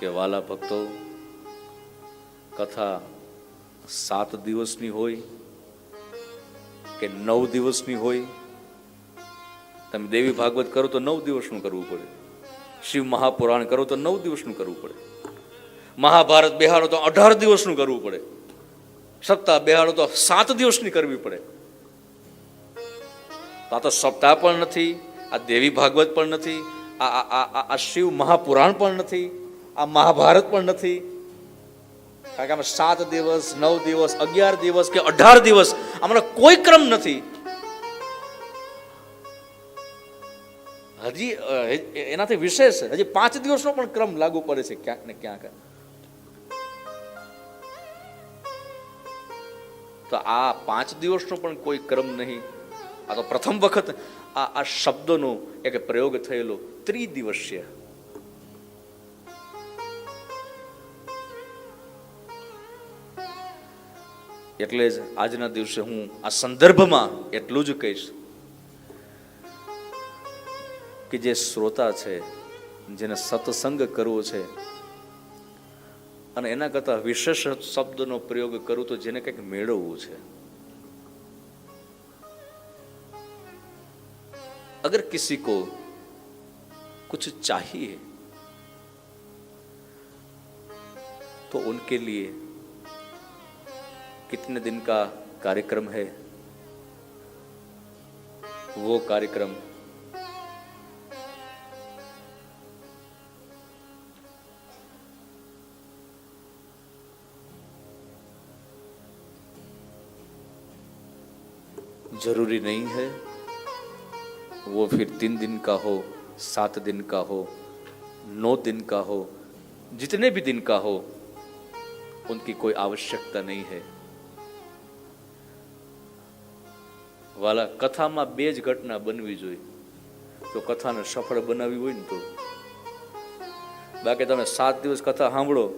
કે વાલા ભક્તો, કથા સાત દિવસની હોય કે નવ દિવસની હોય, તમે દેવી ભાગવત કરો તો નવ દિવસનું કરવું પડે. શિવ મહાપુરાણ કરો તો નવ દિવસનું કરવું પડે. મહાભારત બિહારો તો અઢાર દિવસનું કરવું પડે. સપ્તાહ બિહારો તો સાત દિવસની કરવી પડે. આ તો સપ્તાહ પણ નથી, આ દેવી ભાગવત પણ નથી આ આ- આ શિવ મહાપુરાણ પણ નથી આ મહાભારત પણ નથી. કારણ કે આમાં સાત દિવસ, નવ દિવસ, અગિયાર દિવસ કે અઢાર દિવસ આમાં કોઈ ક્રમ નથી. હજી એનાથી વિશેષ હજી પાંચ દિવસનો પણ ક્રમ લાગુ પડે છે ક્યાંક ને ક્યાંક. તો આ પાંચ દિવસનો પણ કોઈ ક્રમ નહીં. આ તો પ્રથમ વખત આ આ શબ્દનો એક પ્રયોગ થયેલો ત્રિદિવસીય. એટલે જ આજના દિવસે હું આ સંદર્ભમાં એટલું જ કહીશ કે જે શ્રોતા છે જેને સત્સંગ કરવો છે અને એના કરતાં વિશેષ શબ્દનો પ્રયોગ કરું તો જેને કંઈક મેળવવું છે अगर किसी को कुछ चाहिए तो उनके लिए कितने दिन का कार्यक्रम है? वो कार्यक्रम ज़रूरी नहीं है। वो फिर तीन दिन का हो, सात दिन का हो, नौ दिन का हो, जितने भी दिन का हो, उनकी कोई आवश्यकता नहीं है। વાલા, કથામાં બે જ ઘટના બનવી જોઈએ. તો કથાને સફળ બનાવવી હોય ને તો. બાકી તમે સાત દિવસ કથા સાંભળો.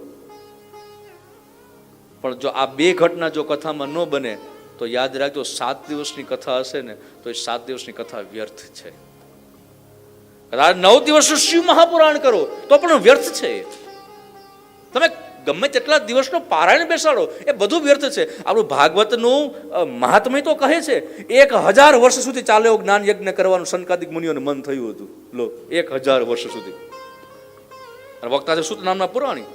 પણ જો આ બે ઘટના જો કથામાં ન બને, તો યાદ રાખજો સાત દિવસની કથા હશે ને, તો એ સાત દિવસની કથા વ્યર્થ છે. કદાચ નવ દિવસનું શિવ મહાપુરાણ કરો, તો પણ વ્યર્થ છે. તમે ગમે તેટલા દિવસનો પારાયણ બેસાડો, એ બધું વ્યર્થ છે. આપણું ભાગવતનું મહાત્મય તો કહે છે, એક હજાર વર્ષ સુધી ચાલે એવું જ્ઞાન યજ્ઞ કરવાનું સંકાદિક મુનિઓને મન થયું હતું. લો, એક હજાર વર્ષ સુધી. અને વક્તા સુત નામના પુરાણી.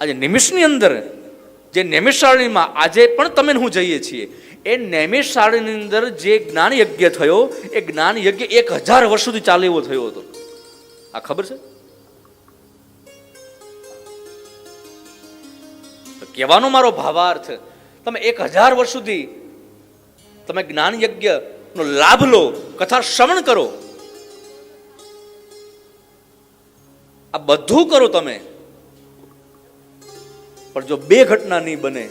આજે નિમિષની અંદર, જે નૈમિષારણીમાં આજે પણ તમે હું જઈએ છીએ, એ નૈમિષારણીની અંદર જે જ્ઞાન યજ્ઞ થયો, એ જ્ઞાન યજ્ઞ એક હજાર વર્ષ સુધી ચાલે એવો થયો હતો. આ ખબર છે? કહેવાનો મારો ભાવાર્થ, તમે એક હજાર વર્ષ સુધી તમે જ્ઞાન યજ્ઞનો લાભ લો, કથા શ્રવણ કરો. આ બધું કરો તમે. પણ જો બે ઘટના નહીં બને,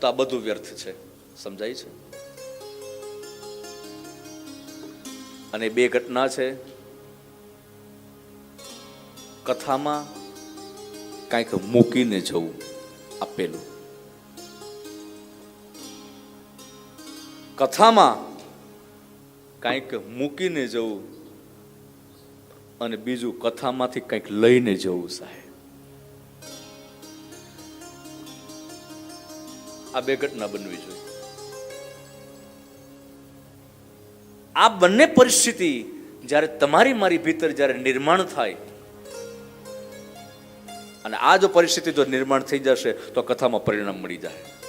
તો આ બધું વ્યર્થ છે. સમજાય છે? અને બે ઘટના છે. કથામાં કાંઈક મૂકીને જવું આપેલું. કથામાં કાંઈક મૂકીને જવું અને બીજું કથામાંથી કંઈક લઈને જવું સાહેબ. આ બે ઘટના બનવી જોઈએ. આ બંને પરિસ્થિતિ જ્યારે તમારી મારી ભીતર જ્યારે નિર્માણ થાય અને આ જો પરિસ્થિતિ જો નિર્માણ થઈ જશે તો કથામાં પરિણામ મળી જાય.